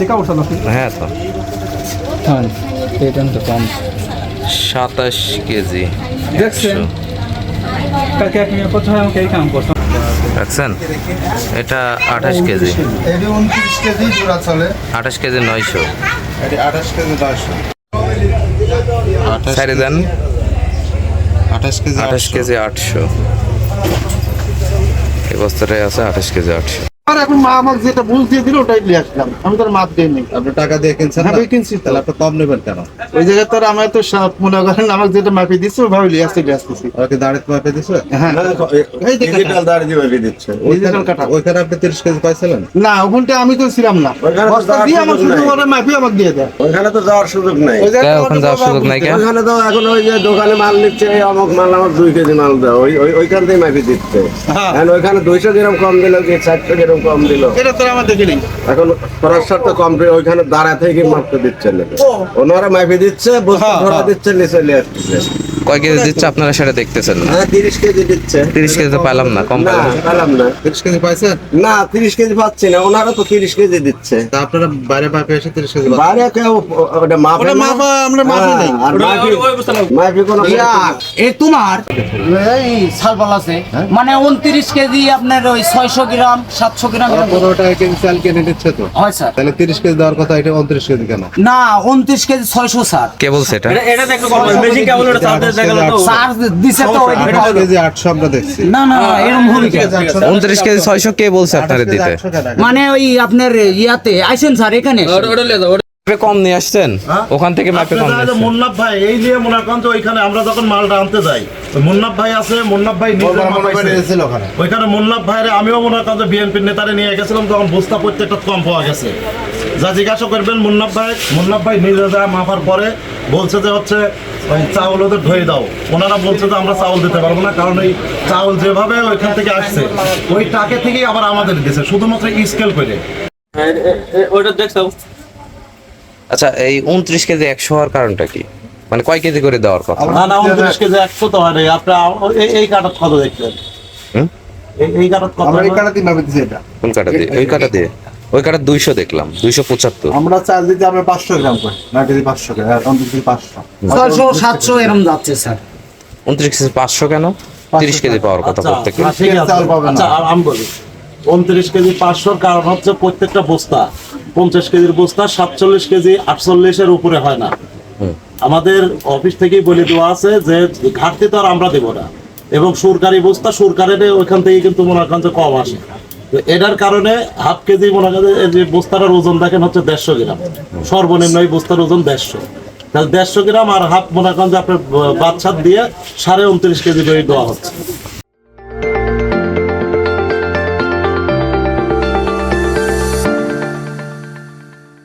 দেখা হ্যাঁ তো। হ্যাঁ এটা তো কম। সাতাশ কেজি। দেখছেন? কালকে এক কোথায় আমাকে এই কাম করতাম দেখছেন? এটা আঠাশ কেজি। এটি উনত্রিশ কেজি জোড়া চলে। আঠাশ কেজি নয়শো। এটি আঠাশ কেজি নয়শো। সারি দেন। আঠাশ কেজি আঠাশ কেজি আটশো। এই বস্তাটাই আছে আঠাশ কেজি আটশো। আর এখন মা আমাকে যেটা বুঝ দিয়ে দিল ওটাই নিয়ে আসলাম। আমি তার মাপ দিইনি। আপনি টাকা দিয়ে কিনছেন হ্যাঁ, আমি কিনছি তাহলে আপনি কম নেবেন কেন? ওই জায়গায় তো আমার তো মনে করেন আমাকে যেটা মাপি দিচ্ছে লিয়ে আসতে লিয়ে আসতেছি। ওরা কি দাঁড়িয়ে মাপে দিছে? হ্যাঁ। এই ডিজিটাল দাঁড়িয়ে দিয়ে মাপে দিচ্ছে। Digital কাটা। ওইখানে আপনি তিরিশ কেজি পাইছিলেন? না ওখানটা আমি তো ছিলাম না। বস্তা দিয়ে আমার শুধু ওরা মাপি আমাকে দিয়ে দেয়। ওইখানে তো যাওয়ার সুযোগ নাই। ওখানে যাওয়ার সুযোগ নাই কেন? ওইখানে তো এখন ওই যে দোকানে মাল নিচ্ছে এই অমুক মাল আমার দুই কেজি মাল দাও। ওই ওই- ওইখান থেকে মাপি দিচ্ছে। হ্যাঁ। ওইখানে দুইশো গ্রাম কম দিল কি চারশো গ্রাম কম দিল। এটা তো আমার দেখিনি এখন খরচ তো কম ওইখানে দাঁড়া থেকে মাপতে দিচ্ছে না। ওনারা মাপে দিচ্ছে বস্তু হ্যাঁ, ধরা হ্যাঁ। দিচ্ছে নিচে নিয়ে আসতেছে। কয় কেজি দিচ্ছে আপনারা সেটা দেখতেছেন না? তিরিশ কেজি দিচ্ছে। তিরিশ কেজি তো পেলাম না কম পেলাম পেলাম না। তিরিশ কেজি পাইছেন? না তিরিশ কেজি পাচ্ছি না ওনারা তো তিরিশ কেজি দিচ্ছে। আপনারা বাইরে মাপে এসে তিরিশ কেজি বাইরে কেউ ওটা মাপে মাপা আমরা মাপি নাই। মাপি মাপি কোনো এই তোমার? এই শালপাল আছে। মানে উনত্রিশ কেজি আপনার ওই ছয়শো গ্রাম সাতশো গ্রাম পনেরো টাকা কেজি চাল কিনে নিচ্ছে তো। হয় স্যার। তাহলে তিরিশ কেজি দেওয়ার কথা এটা উনত্রিশ কেজি কেন? না উনত্রিশ কেজি ছয়শো স্যার। কে বলছে এটা? তো ওই আঠাশ উনত্রিশ কেজি ছয়শো কে বলছে আপনারা দিতে? মানে ওই আপনার ইয়াতে আইসেন স্যার এখানে? মাপে কম নিয়ে আসছেন? ওখান থেকে মাপে কম নিয়ে মুন্নাফ ভাই এই নিয়ে মনে ওইখানে আমরা যখন মালটা আনতে যাই মুন্নাফ ভাই আছে মুন্নাফ ভাই নিজে ওইখানে মুন্নাফ ভাইরে আমিও বিএনপির নেতারে নিয়ে গেছিলাম তখন বস্তা প্রত্যেকটা কম পাওয়া গেছে। যা জিজ্ঞাসা করবেন মুন্নাফ ভাই মুন্নাফ ভাই নিজে যা মাপার পরে বলছে যে হচ্ছে ওই চাউল ওদের ধুয়ে দাও। ওনারা বলছে যে আমরা চাউল দিতে পারব না কারণ এই চাউল যেভাবে ওইখান থেকে আসছে ওই টাকে থেকেই আবার আমাদের দিয়েছে শুধুমাত্র স্কেল করে। আচ্ছা এই উনত্রিশ কেজি একশো হওয়ার কারণটা কি? মানে কয় কেজি করে দেওয়ার কথা? না না উনত্রিশ কেজি একশো তো হয় নাই। আপনার এই- কাঠত কত দেখছেন এই- এই কাঠত কত এই হয়? মাপি দিচ্ছি এটা। কোন কাটা দিয়ে? ওই কাটা দিয়ে? ওই কাটা দুইশো দেখলাম দুইশো পঁচাত্তর। আমরা চাল দিতে আমরা পাঁচশো গ্রাম করি না কেজি পাঁচশো গ্রাম কেজি পাঁচশো। ছয়শো সাতশো এরকম যাচ্ছে স্যার। উনত্রিশ কেজি পাঁচশো কেন? তিরিশ কেজি পাওয়ার কথা আচ্ছা, প্রত্যেকে আচ্ছা। আচ্ছা, আমি বলি। উনত্রিশ কেজি পাঁচশোর কারণ হচ্ছে প্রত্যেকটা বস্তা পঞ্চাশ কেজির বস্তা সাতচল্লিশ কেজি আটচল্লিশের উপরে হয় না। আমাদের অফিস থেকেই বলে দেওয়া আছে যে ঘাটতি তো আর আমরা দেবো না। এবং সরকারি বস্তা সরকারের ওইখান থেকে কিন্তু মনে করেন যে কম আসে। এটার কারণে হাফ কেজি মনে করেন যে এই যে বস্তাটার ওজন দেখেন হচ্ছে দেড়শো গ্রাম। সর্বনিম্ন এই বস্তার ওজন দেড়শো। তাহলে দেড়শো গ্রাম আর হাফ মনে করেন যে আপনার বাচ্চার দিয়ে সাড়ে উনত্রিশ কেজি দই দেওয়া হচ্ছে।